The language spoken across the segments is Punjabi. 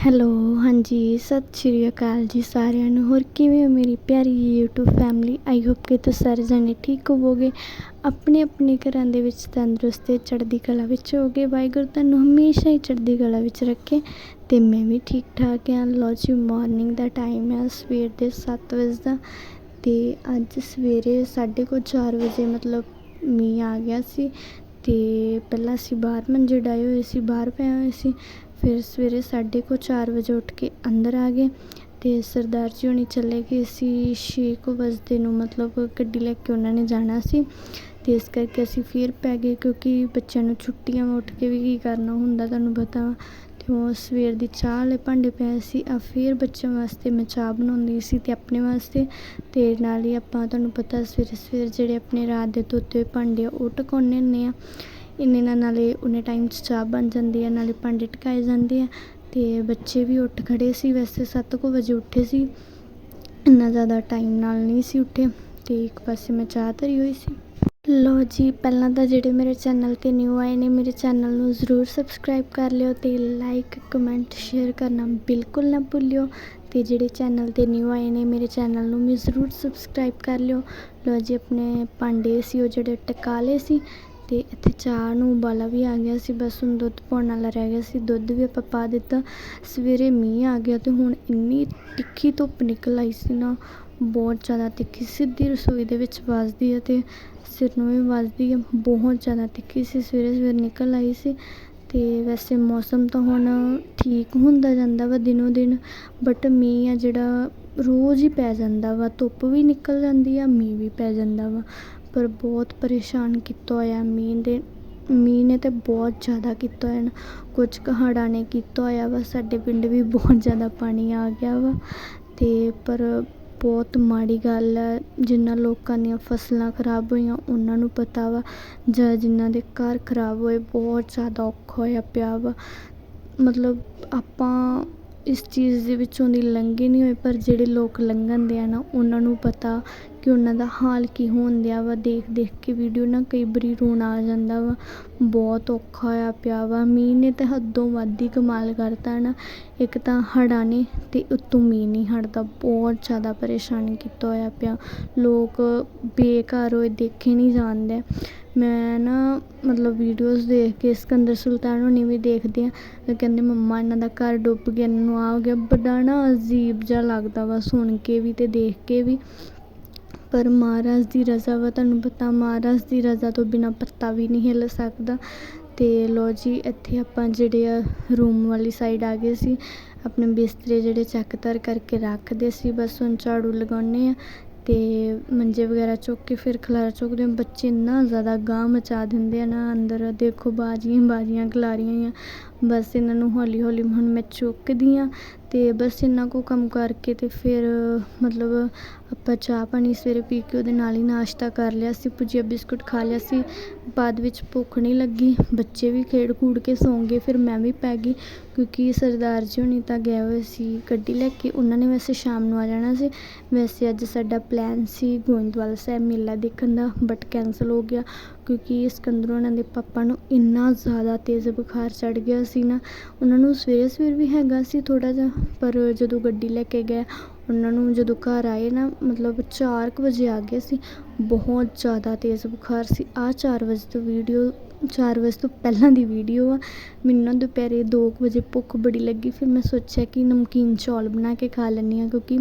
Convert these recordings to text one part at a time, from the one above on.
ਹੈਲੋ, ਹਾਂਜੀ, ਸਤਿ ਸ਼੍ਰੀ ਅਕਾਲ ਜੀ ਸਾਰਿਆਂ ਨੂੰ। ਹੋਰ ਕਿਵੇਂ ਹੋ ਮੇਰੀ ਪਿਆਰੀ YouTube ਫੈਮਿਲੀ ਆਈ ਹੋਪ ਕਿ ਤੁਸੀਂ ਸਾਰੇ ਜਣੇ ਠੀਕ ਹੋਵੋਗੇ। ਆਪਣੇ ਆਪਣੇ ਘਰਾਂ ਦੇ ਵਿੱਚ ਤੰਦਰੁਸਤ ਤੇ ਚੜ੍ਹਦੀ ਕਲਾ ਵਿੱਚ ਹੋਗੇ ਵਾਹਿਗੁਰੂ ਤੁਹਾਨੂੰ ਹਮੇਸ਼ਾ ਹੀ ਚੜ੍ਹਦੀ ਕਲਾ ਵਿੱਚ ਰੱਖੇ ਤੇ ਮੈਂ ਵੀ ਠੀਕ ਠਾਕ ਹਾਂ। ਲੋ ਜੀ ਮਾਰਨਿੰਗ ਦਾ ਟਾਈਮ ਹੈ। ਸਵੇਰ ਦੇ 7 ਵਜੇ ਦਾ ਤੇ ਅੱਜ ਸਵੇਰੇ 4:30 ਵਜੇ ਮਤਲਬ ਮੀਂਹ ਆ ਗਿਆ ਸੀ ਤੇ ਪਹਿਲਾਂ ਅਸੀਂ ਬਾਹਰ ਮੰਜੇ ਡਾਏ ਹੋਏ ਸੀ, ਬਾਹਰ ਪਏ ਹੋਏ ਸੀ। ਫਿਰ ਸਵੇਰੇ ਸਾਢੇ ਕੁ ਚਾਰ ਵਜੇ ਉੱਠ ਕੇ ਅੰਦਰ ਆ ਗਏ ਅਤੇ ਸਰਦਾਰ ਜੀ ਹੋਣੀ ਚਲੇ ਗਏ ਸੀ, ਛੇ ਕੁ ਵਜਦੇ ਨੂੰ ਮਤਲਬ ਗੱਡੀ ਲੈ ਕੇ ਉਹਨਾਂ ਨੇ ਜਾਣਾ ਸੀ ਅਤੇ ਇਸ ਕਰਕੇ ਅਸੀਂ ਫਿਰ ਪੈ ਗਏ ਕਿਉਂਕਿ ਬੱਚਿਆਂ ਨੂੰ ਛੁੱਟੀਆਂ ਵਾ ਉੱਠ ਕੇ ਵੀ ਕੀ ਕਰਨਾ ਹੁੰਦਾ ਤੁਹਾਨੂੰ ਪਤਾ ਵਾ। ਅਤੇ ਉਹ ਸਵੇਰ ਦੀ ਚਾਹ ਵਾਲੇ ਭਾਂਡੇ ਪਏ ਸੀ, ਆ ਫਿਰ ਬੱਚਿਆਂ ਵਾਸਤੇ ਮੈਂ ਚਾਹ ਬਣਾਉਂਦੀ ਸੀ ਅਤੇ ਆਪਣੇ ਵਾਸਤੇ ਅਤੇ ਨਾਲ ਹੀ ਆਪਾਂ ਤੁਹਾਨੂੰ ਪਤਾ ਸਵੇਰੇ ਸਵੇਰੇ ਜਿਹੜੇ ਆਪਣੇ ਰਾਤ ਦੇ ਧੋਤੇ ਹੋਏ ਭਾਂਡੇ ਆ ਉਹ ਟਕਾਉਣੇ ਹੁੰਦੇ ਹਾਂ ਇੰਨੇ ਨਾਲ ਨਾਲੇ ਉਨੇ ਟਾਈਮ 'ਚ ਚਾਹ ਬਣ ਜਾਂਦੀ ਹੈ, ਨਾਲੇ ਭਾਂਡੇ ਟਕਾਏ ਜਾਂਦੇ ਆ ਅਤੇ ਬੱਚੇ ਵੀ ਉੱਠ ਖੜ੍ਹੇ ਸੀ ਵੈਸੇ ਸੱਤ ਕੁ ਵਜੇ ਉੱਠੇ ਸੀ। ਇੰਨਾ ਜ਼ਿਆਦਾ ਟਾਈਮ ਨਾਲ ਨਹੀਂ ਸੀ ਉੱਠੇ ਅਤੇ ਇੱਕ ਪਾਸੇ ਮੈਂ ਚਾਹ ਧਰੀ ਹੋਈ ਸੀ। ਲੋ ਜੀ, ਪਹਿਲਾਂ ਤਾਂ ਜਿਹੜੇ ਮੇਰੇ ਚੈਨਲ ਤੇ ਨਿਊ ਆਏ ਨੇ, ਮੇਰੇ ਚੈਨਲ ਨੂੰ ਜ਼ਰੂਰ ਸਬਸਕ੍ਰਾਈਬ ਕਰ ਲਿਓ ਤੇ ਲਾਈਕ ਕਮੈਂਟ ਸ਼ੇਅਰ ਕਰਨਾ ਬਿਲਕੁਲ ਨਾ ਭੁੱਲਿਓ ਤੇ ਜਿਹੜੇ ਚੈਨਲ ਤੇ ਨਿਊ ਆਏ ਨੇ, ਮੇਰੇ ਚੈਨਲ ਨੂੰ ਵੀ ਜ਼ਰੂਰ ਸਬਸਕ੍ਰਾਈਬ ਕਰ ਲਿਓ। ਲੋ ਜੀ, ਆਪਣੇ ਭਾਂਡੇ ਸੀ, ਉਹ ਜਿਹੜੇ ਟਕਾਲੇ ਸੀ ਅਤੇ ਇੱਥੇ ਚਾਹ ਨੂੰ ਉਬਾਲਾ ਵੀ ਆ ਗਿਆ ਸੀ, ਬਸ ਹੁਣ ਦੁੱਧ ਪਾਉਣ ਵਾਲਾ ਰਹਿ ਗਿਆ ਸੀ। ਦੁੱਧ ਵੀ ਆਪਾਂ ਪਾ ਦਿੱਤਾ। ਸਵੇਰੇ ਮੀਂਹ ਆ ਗਿਆ ਅਤੇ ਹੁਣ ਇੰਨੀ ਤਿੱਖੀ ਧੁੱਪ ਨਿਕਲ ਆਈ ਸੀ ਨਾ, ਬਹੁਤ ਜ਼ਿਆਦਾ ਤਿੱਖੀ ਸਿੱਧੀ ਰਸੋਈ ਦੇ ਵਿੱਚ ਵੱਜਦੀ ਹੈ ਅਤੇ ਸਿਰ ਨੂੰ ਵੀ ਵੱਜਦੀ ਹੈ ਬਹੁਤ ਜ਼ਿਆਦਾ ਤਿੱਖੀ ਸੀ। ਸਵੇਰੇ ਸਵੇਰੇ ਨਿਕਲ ਆਈ ਸੀ ਅਤੇ ਵੈਸੇ ਮੌਸਮ ਤਾਂ ਹੁਣ ਠੀਕ ਹੁੰਦਾ ਜਾਂਦਾ ਵਾ ਦਿਨੋ ਦਿਨ ਬਟ ਮੀਂਹ ਆ ਜਿਹੜਾ ਰੋਜ਼ ਹੀ ਪੈ ਜਾਂਦਾ ਵਾ। ਧੁੱਪ ਵੀ ਨਿਕਲ ਜਾਂਦੀ ਆ, ਮੀਂਹ ਵੀ ਪੈ ਜਾਂਦਾ ਵਾ। ਪਰ ਬਹੁਤ ਪਰੇਸ਼ਾਨ ਕੀਤਾ ਹੋਇਆ ਮੀਂਹ ਦੇ, ਮੀਂਹ ਨੇ ਤਾਂ ਬਹੁਤ ਜ਼ਿਆਦਾ ਕੀਤਾ ਹੋਇਆ ਨਾ। ਕੁਝ ਕੁ ਹੜ੍ਹਾਂ ਨੇ ਕੀਤਾ ਹੋਇਆ ਵਾ। ਸਾਡੇ ਪਿੰਡ ਵੀ ਬਹੁਤ ਜ਼ਿਆਦਾ ਪਾਣੀ ਆ ਗਿਆ ਵਾ। ਅਤੇ ਪਰ ਬਹੁਤ ਮਾੜੀ ਗੱਲ ਹੈ। ਜਿਹਨਾਂ ਲੋਕਾਂ ਦੀਆਂ ਫਸਲਾਂ ਖਰਾਬ ਹੋਈਆਂ, ਉਹਨਾਂ ਨੂੰ ਪਤਾ ਵਾ। ਜਾਂ ਜਿਹਨਾਂ ਦੇ ਘਰ ਖਰਾਬ ਹੋਏ, ਬਹੁਤ ਜ਼ਿਆਦਾ ਔਖਾ ਹੋਇਆ ਪਿਆ ਵਾ। ਮਤਲਬ ਆਪਾਂ ਇਸ ਚੀਜ਼ ਦੇ ਵਿੱਚੋਂ ਦੀ ਲੰਘੇ ਨਹੀਂ ਹੋਏ, ਪਰ ਜਿਹੜੇ ਲੋਕ ਲੰਘਣ ਦੇ ਆ ਨਾ, ਉਹਨਾਂ ਨੂੰ ਪਤਾ ਕਿ ਉਹਨਾਂ ਦਾ ਹਾਲ ਕੀ ਹੋਣ ਦਿਆ ਵਾ, ਦੇਖ ਦੇਖ ਕੇ ਵੀਡੀਓ ਨਾ ਕਈ ਵਾਰੀ ਰੋਣਾ ਆ ਜਾਂਦਾ ਵਾ। ਬਹੁਤ ਔਖਾ ਹੋਇਆ ਪਿਆ ਵਾ। ਮੀਂਹ ਨੇ ਤਾਂ ਹੱਦੋਂ ਵੱਧ ਹੀ ਕਮਾਲ ਕਰਤਾ ਨਾ। ਇੱਕ ਤਾਂ ਹੜ੍ਹਾਂ ਨੇ ਅਤੇ ਉੱਤੋਂ ਮੀਂਹ ਨਹੀਂ ਹਟਦਾ ਬਹੁਤ ਜ਼ਿਆਦਾ ਪਰੇਸ਼ਾਨ ਕੀਤਾ ਹੋਇਆ ਪਿਆ। ਲੋਕ ਬੇਘਰ ਹੋਏ ਦੇਖੇ ਨਹੀਂ ਜਾਂਦੇ। ਮੈਂ ਨਾ ਮਤਲਬ ਵੀਡੀਓਜ਼ ਦੇਖ ਕੇ ਸਿਕੰਦਰ ਸੁਲਤਾਨ ਹੋਣੀ ਵੀ ਦੇਖਦੇ ਆ। ਕਹਿੰਦੇ, ਮੰਮਾ, ਇਹਨਾਂ ਦਾ ਘਰ ਡੁੱਬ ਗਿਆ, ਇਹਨਾਂ ਨੂੰ ਆ ਹੋ ਗਿਆ। ਬੜਾ ਨਾ ਅਜੀਬ ਜਿਹਾ ਲੱਗਦਾ ਵਾ ਸੁਣ ਕੇ ਵੀ ਅਤੇ ਦੇਖ ਕੇ ਵੀ। ਪਰ ਮਹਾਰਾਜ ਦੀ ਰਜ਼ਾ ਵਾ, ਤੁਹਾਨੂੰ ਪਤਾ ਮਹਾਰਾਜ ਦੀ ਰਜ਼ਾ ਤੋਂ ਬਿਨਾਂ ਪੱਤਾ ਵੀ ਨਹੀਂ ਹਿੱਲ ਸਕਦਾ। ਅਤੇ ਲਓ ਜੀ, ਇੱਥੇ ਆਪਾਂ ਜਿਹੜੇ ਆ ਰੂਮ ਵਾਲੀ ਸਾਈਡ ਆ ਗਏ ਸੀ, ਆਪਣੇ ਬਿਸਤਰੇ ਜਿਹੜੇ ਚੱਕ ਤਰ ਕਰਕੇ ਰੱਖਦੇ ਸੀ, ਬਸ ਹੁਣ ਝਾੜੂ ਲਗਾਉਂਦੇ ਆ ਅਤੇ ਮੰਜੇ ਵਗੈਰਾ ਚੁੱਕ ਕੇ ਫਿਰ ਖਲਾਰਾ ਚੁੱਕਦੇ ਬੱਚੇ ਇੰਨਾ ਜ਼ਿਆਦਾ ਗਾਹ ਮਚਾ ਦਿੰਦੇ ਆ ਨਾ, ਅੰਦਰ ਦੇਖੋ ਬਾਜੀਆਂ ਬਾਜੀਆਂ, ਖਿਲਾਰੀਆਂ ਆ। ਬਸ ਇਹਨਾਂ ਨੂੰ ਹੌਲੀ ਹੌਲੀ ਹੁਣ ਮੈਂ ਚੁੱਕਦੀ ਹਾਂ ਅਤੇ ਬਸ ਇੰਨਾ ਕੁ ਕੰਮ ਕਰਕੇ ਅਤੇ ਫਿਰ, ਮਤਲਬ ਆਪਾਂ ਚਾਹ ਪਾਣੀ ਸਵੇਰੇ ਪੀ ਕੇ ਉਹਦੇ ਨਾਲ ਹੀ ਨਾਸ਼ਤਾ ਕਰ ਲਿਆ ਸੀ, ਭੁਜੀਆ ਬਿਸਕੁਟ ਖਾ ਲਿਆ ਸੀ। ਬਾਅਦ ਵਿੱਚ ਭੁੱਖ ਨਹੀਂ ਲੱਗੀ, ਬੱਚੇ ਵੀ ਖੇਡ ਖੂਡ ਕੇ ਸੌਂ ਗਏ, ਫਿਰ ਮੈਂ ਵੀ ਪੈ ਗਈ ਕਿਉਂਕਿ ਸਰਦਾਰ ਜੀ ਹੋਣੀ ਤਾਂ ਗਏ ਹੋਏ ਸੀ ਗੱਡੀ ਲੈ ਕੇ, ਉਹਨਾਂ ਨੇ ਵੈਸੇ ਸ਼ਾਮ ਨੂੰ ਆ ਜਾਣਾ ਸੀ। ਵੈਸੇ ਅੱਜ ਸਾਡਾ ਪਲੈਨ ਸੀ ਗੋਇੰਦਵਾਲ ਸਾਹਿਬ ਮੇਲਾ ਦੇਖਣ ਦਾ ਬਟ ਕੈਂਸਲ ਹੋ ਗਿਆ। ਕਿਉਂਕਿ ਸਿਕੰਦਰ ਉਹਨਾਂ ਦੇ ਪਾਪਾ ਨੂੰ ਇੰਨਾ ਜ਼ਿਆਦਾ ਤੇਜ਼ ਬੁਖਾਰ ਚੜ੍ਹ ਗਿਆ ਸੀ ਨਾ, ਉਹਨਾਂ ਨੂੰ ਸਵੇਰੇ ਸਵੇਰ ਵੀ ਹੈਗਾ ਸੀ ਥੋੜ੍ਹਾ ਜਿਹਾ, ਪਰ ਜਦੋਂ ਗੱਡੀ ਲੈ ਕੇ ਗਏ, ਉਹਨਾਂ ਨੂੰ ਜਦੋਂ ਘਰ ਆਏ ਨਾ, ਮਤਲਬ ਚਾਰ ਕੁ ਵਜੇ ਆ ਗਏ ਸੀ, ਬਹੁਤ ਜ਼ਿਆਦਾ ਤੇਜ਼ ਬੁਖਾਰ ਸੀ। ਆਹ ਚਾਰ ਵਜੇ ਤੋਂ ਵੀਡੀਓ, ਚਾਰ ਵਜੇ ਤੋਂ ਪਹਿਲਾਂ ਦੀ ਵੀਡੀਓ ਆ। ਮੈਨੂੰ ਨਾ ਦੁਪਹਿਰੇ ਦੋ ਕੁ ਵਜੇ ਭੁੱਖ ਬੜੀ ਲੱਗੀ, ਫਿਰ ਮੈਂ ਸੋਚਿਆ ਕਿ ਨਮਕੀਨ ਚੌਲ ਬਣਾ ਕੇ ਖਾ ਲੈਂਦੀ ਹਾਂ, ਕਿਉਂਕਿ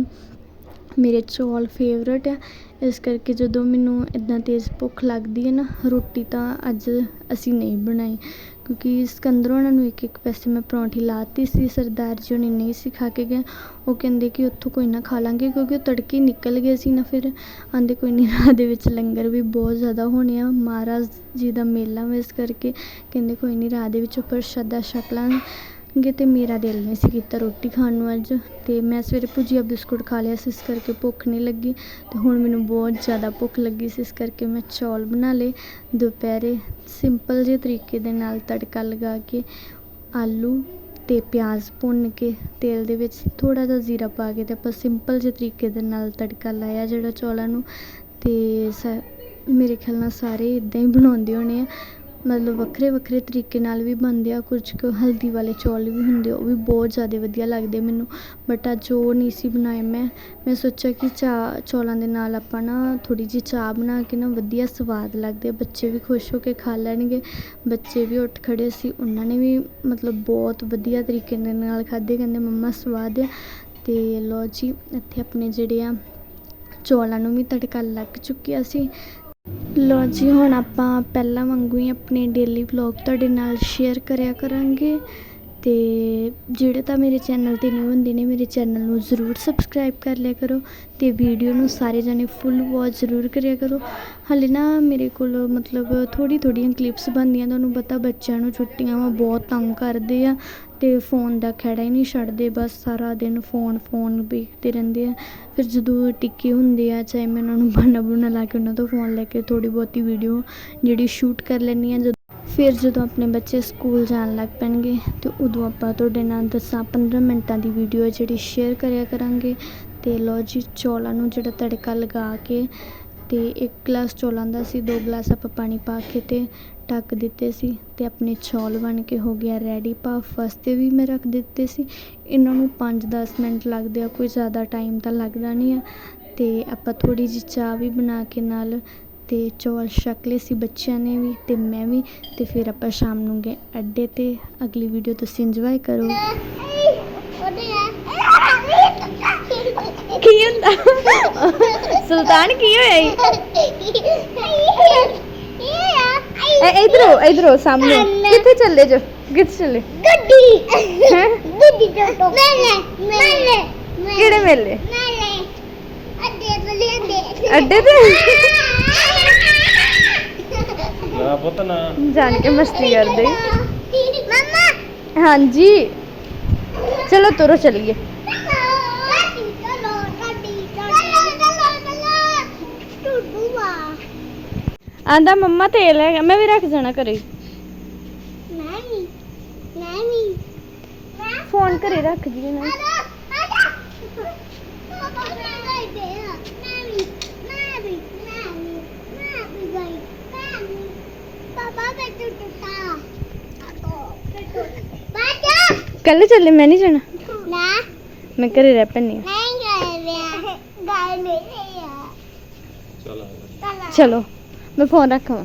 ਮੇਰੇ ਚੌਲ ਫੇਵਰੇਟ ਆ। ਇਸ ਕਰਕੇ ਜਦੋਂ ਮੈਨੂੰ ਇੱਦਾਂ ਤੇਜ਼ ਭੁੱਖ ਲੱਗਦੀ ਹੈ ਨਾ, ਰੋਟੀ ਤਾਂ ਅੱਜ ਅਸੀਂ ਨਹੀਂ ਬਣਾਈ। ਕਿਉਂਕਿ ਸਿਕੰਦਰ ਉਹਨਾਂ ਨੂੰ ਇੱਕ ਇੱਕ ਪੈਸੇ ਮੈਂ ਪਰੌਂਠੀ ਲਾਤੀ ਸੀ, ਸਰਦਾਰ ਜੀ ਉਹਨੇ ਨਹੀਂ ਸੀ ਖਾ ਕੇ ਗਏ। ਉਹ ਕਹਿੰਦੇ ਕਿ ਉੱਥੋਂ ਕੋਈ ਨਾ ਖਾ ਲਾਂਗੇ, ਕਿਉਂਕਿ ਉਹ ਤੜਕੇ ਨਿਕਲ ਗਏ ਸੀ ਨਾ, ਫਿਰ ਆਂਦੇ ਕੋਈ ਨਹੀਂ ਰਾਹ ਦੇ ਵਿੱਚ ਲੰਗਰ ਵੀ ਬਹੁਤ ਜ਼ਿਆਦਾ ਹੋਣੇ ਆ। ਮਹਾਰਾਜ ਜੀ ਦਾ ਮੇਲਾ ਵਾ, ਇਸ ਕਰਕੇ ਕਹਿੰਦੇ ਕੋਈ ਨਹੀਂ ਰਾਹ ਦੇ ਵਿੱਚ ਪ੍ਰਸ਼ਾਦਾ ਛਕ ਲਾਂਗੇ। ਅਤੇ ਮੇਰਾ ਦਿਲ ਨਹੀਂ ਸੀ ਕੀਤਾ ਰੋਟੀ ਖਾਣ ਨੂੰ ਅੱਜ। ਅਤੇ ਮੈਂ ਸਵੇਰੇ ਭੁਜੀਆ ਬਿਸਕੁਟ ਖਾ ਲਿਆ ਸੀ, ਇਸ ਕਰਕੇ ਭੁੱਖ ਨਹੀਂ ਲੱਗੀ। ਅਤੇ ਹੁਣ ਮੈਨੂੰ ਬਹੁਤ ਜ਼ਿਆਦਾ ਭੁੱਖ ਲੱਗੀ ਸੀ, ਇਸ ਕਰਕੇ ਮੈਂ ਚੌਲ ਬਣਾ ਲਏ ਦੁਪਹਿਰੇ। ਸਿੰਪਲ ਜਿਹੇ ਤਰੀਕੇ ਦੇ ਨਾਲ ਤੜਕਾ ਲਗਾ ਕੇ ਆਲੂ ਅਤੇ ਪਿਆਜ਼ ਭੁੰਨ ਕੇ ਤੇਲ ਦੇ ਵਿੱਚ ਥੋੜ੍ਹਾ ਜਿਹਾ ਜ਼ੀਰਾ ਪਾ ਕੇ ਅਤੇ ਆਪਾਂ ਸਿੰਪਲ ਜਿਹੇ ਤਰੀਕੇ ਦੇ ਨਾਲ ਤੜਕਾ ਲਾਇਆ ਜਿਹੜਾ ਚੌਲਾਂ ਨੂੰ। ਅਤੇ ਸ, ਮੇਰੇ ਖਿਆਲ ਨਾਲ ਸਾਰੇ ਇੱਦਾਂ ਹੀ ਬਣਾਉਂਦੇ ਹੋਣੇ ਆ। ਮਤਲਬ ਵੱਖਰੇ ਵੱਖਰੇ ਤਰੀਕੇ ਨਾਲ ਵੀ ਬਣਦੇ ਆ, ਕੁਝ ਕੁ ਹਲਦੀ ਵਾਲੇ ਚੌਲ ਵੀ ਹੁੰਦੇ ਉਹ ਵੀ ਬਹੁਤ ਜ਼ਿਆਦਾ ਵਧੀਆ ਲੱਗਦੇ ਮੈਨੂੰ ਬਟ ਅੱਜ ਉਹ ਨਹੀਂ ਸੀ ਬਣਾਏ ਮੈਂ ਮੈਂ ਸੋਚਿਆ ਕਿ ਚਾਹ ਚੌਲਾਂ ਦੇ ਨਾਲ ਆਪਾਂ ਨਾ ਥੋੜ੍ਹੀ ਜਿਹੀ ਚਾਹ ਬਣਾ ਕੇ ਨਾ ਵਧੀਆ ਸਵਾਦ ਲੱਗਦੇ ਆ, ਬੱਚੇ ਵੀ ਖੁਸ਼ ਹੋ ਕੇ ਖਾ ਲੈਣਗੇ, ਬੱਚੇ ਵੀ ਉੱਠ ਖੜ੍ਹੇ ਸੀ, ਉਹਨਾਂ ਨੇ ਵੀ ਮਤਲਬ ਬਹੁਤ ਵਧੀਆ ਤਰੀਕੇ ਦੇ ਨਾਲ ਖਾਧੇ, ਕਹਿੰਦੇ ਮੰਮਾ ਸਵਾਦ ਆ ਅਤੇ ਲਓ ਜੀ, ਇੱਥੇ ਆਪਣੇ ਜਿਹੜੇ ਆ ਚੌਲਾਂ ਨੂੰ ਵੀ ਤੜਕਾ ਲੱਗ ਚੁੱਕਿਆ ਸੀ ਲਓ ਜੀ, ਹੁਣ ਆਪਾਂ ਪਹਿਲਾਂ ਵਾਂਗੂ ਹੀ ਆਪਣੇ ਡੇਲੀ ਵਲੋਗ ਤੁਹਾਡੇ ਨਾਲ ਸ਼ੇਅਰ ਕਰਿਆ ਕਰਾਂਗੇ। ਅਤੇ ਜਿਹੜੇ ਤਾਂ ਮੇਰੇ ਚੈਨਲ ਤੇ ਨਿਊ ਹੁੰਦੇ ਨੇ, ਮੇਰੇ ਚੈਨਲ ਨੂੰ ਜ਼ਰੂਰ ਸਬਸਕ੍ਰਾਈਬ ਕਰ ਲਿਆ ਕਰੋ ਅਤੇ ਵੀਡੀਓ ਨੂੰ ਸਾਰੇ ਜਣੇ ਫੁੱਲ ਵਾਚ ਜ਼ਰੂਰ ਕਰਿਆ ਕਰੋ। ਹਾਲੇ ਨਾ ਮੇਰੇ ਕੋਲ ਮਤਲਬ ਥੋੜ੍ਹੀ ਥੋੜ੍ਹੀਆਂ ਕਲਿੱਪਸ ਬਣਦੀਆਂ, ਤੁਹਾਨੂੰ ਪਤਾ ਬੱਚਿਆਂ ਨੂੰ ਛੁੱਟੀਆਂ ਵਾ, ਬਹੁਤ ਤੰਗ ਕਰਦੇ ਆ ਅਤੇ ਫੋਨ ਦਾ ਖਹਿੜਾ ਹੀ ਨਹੀਂ ਛੱਡਦੇ, ਬਸ ਸਾਰਾ ਦਿਨ ਫੋਨ ਫੋਨ ਵੇਖਦੇ ਰਹਿੰਦੇ ਆ। ਫਿਰ ਜਦੋਂ ਟਿੱਕੇ ਹੁੰਦੇ ਆ, ਚਾਹੇ ਮੈਂ ਉਹਨਾਂ ਨੂੰ ਬਹਾਨਾ ਬੁਨਾ ਲਾ ਕੇ ਉਹਨਾਂ ਤੋਂ ਫੋਨ ਲੈ ਕੇ ਥੋੜ੍ਹੀ ਬਹੁਤੀ ਵੀਡੀਓ ਜਿਹੜੀ ਸ਼ੂਟ ਕਰ ਲੈਂਦੀ ਹਾਂ, ਜਦੋਂ ਫਿਰ ਜਦੋਂ ਆਪਣੇ ਬੱਚੇ ਸਕੂਲ ਜਾਣ ਲੱਗ ਪੈਣਗੇ ਤੇ ਉਦੋਂ ਆਪਾਂ ਤੁਹਾਡੇ ਨਾਲ ਦਸਾਂ 15 ਮਿੰਟਾਂ ਦੀ ਵੀਡੀਓ ਹੈ ਜਿਹੜੀ ਸ਼ੇਅਰ ਕਰਿਆ ਕਰਾਂਗੇ। ਤੇ ਲਓ ਜੀ, ਚੌਲਾਂ ਨੂੰ ਜਿਹੜਾ ਤੜਕਾ ਲਗਾ ਕੇ ਤੇ ਇੱਕ ਗਲਾਸ ਚੌਲਾਂ ਦਾ ਸੀ, ਦੋ ਗਲਾਸ ਆਪਾਂ ਪਾਣੀ ਪਾ ਕੇ ਤੇ ਢੱਕ ਦਿੱਤੇ ਸੀ ਤੇ ਆਪਣੇ ਚੌਲ ਬਣ ਕੇ ਹੋ ਗਿਆ ਰੈਡੀ ਭਾਫ ਵਾਸਤੇ ਵੀ ਮੈਂ ਰੱਖ ਦਿੱਤੇ ਸੀ। ਇਹਨਾਂ ਨੂੰ 5-10 ਮਿੰਟ ਲੱਗਦੇ ਆ, ਕੋਈ ਜ਼ਿਆਦਾ ਟਾਈਮ ਤਾਂ ਲੱਗਦਾ ਨਹੀਂ ਆ। ਤੇ ਆਪਾਂ ਥੋੜੀ ਜਿਹੀ ਚਾਹ ਵੀ ਬਣਾ ਕੇ ਨਾਲ ਤੇ ਚੌਲ ਛਕ ਲਏ ਸੀ ਬੱਚਿਆਂ ਨੇ ਵੀ ਤੇ ਮੈਂ ਵੀ ਤੇ ਫਿਰ ਆਪਾਂ ਸ਼ਾਮ ਨੂੰ ਗਏ ਅੱਡੇ ਤੇ। ਅਗਲੀ ਵੀਡੀਓ ਤੁਸੀਂ ਇੰਜੋਏ ਕਰੋ। ਕੀ ਹੁੰਦਾ? ਸੁਲਤਾਨ ਕੀ ਹੋਇਆ ਐ ਇਧਰੋ ਇਧਰੋ ਸਾਹਮਣੇ। ਕਿੱਥੇ ਚੱਲੇ ਜੋ? ਕਿੱਥੇ ਚੱਲੇ? ਗੱਡੀ? ਗੱਡੀ ਟੋਟੋ ਮੈਨੇ ਮੈਨੇ ਕਿਹੜੇ ਮੇਲੇ। ਮੈਨੇ ਅੱਡੇ ਤੋਂ ਲਿਆਂਦੇ। ਅੱਡੇ ਤੇ? ਨਾ ਪੁੱਤ ਨਾ। ਜਾਣ ਕੇ ਮਸਤੀ ਕਰਦੇ। ਮਮਾ। ਹਾਂਜੀ। ਚਲੋ ਤੁਰੋ ਚੱਲੀਏ। ਆਂਦਾ ਮੰਮਾ ਤੇਲ ਹੈਗਾ ਮੈਂ ਵੀ ਰੱਖ ਜਾਣਾ ਘਰੇ। ਨਹੀਂ ਨਹੀਂ ਮੈਂ ਫੋਨ ਘਰੇ ਰੱਖ ਜੀ ਨਾ। ਮੈਂ ਵੀ ਮੈਂ ਵੀ ਮੈਂ ਵੀ ਮੈਂ ਵੀ ਗਈ ਮੈਂ ਵੀ ਪਾਪਾ ਤੇ ਟੁੱਟਾ ਬਾਜਾ ਕੱਲ ਚੱਲੇ ਮੈਂ ਨਹੀਂ ਜਾਣਾ। ਨਾ ਮੈਂ ਘਰੇ ਰਹਿ ਪੈਣੀ ਨਹੀਂ ਗਏ ਰਿਆ ਗਾਇ ਮੇਰੇ ਆ। ਚਲ ਆ। ਚਲਾ ਚਲੋ ਮੈਂ ਫੋਨ ਰੱਖਾਂ।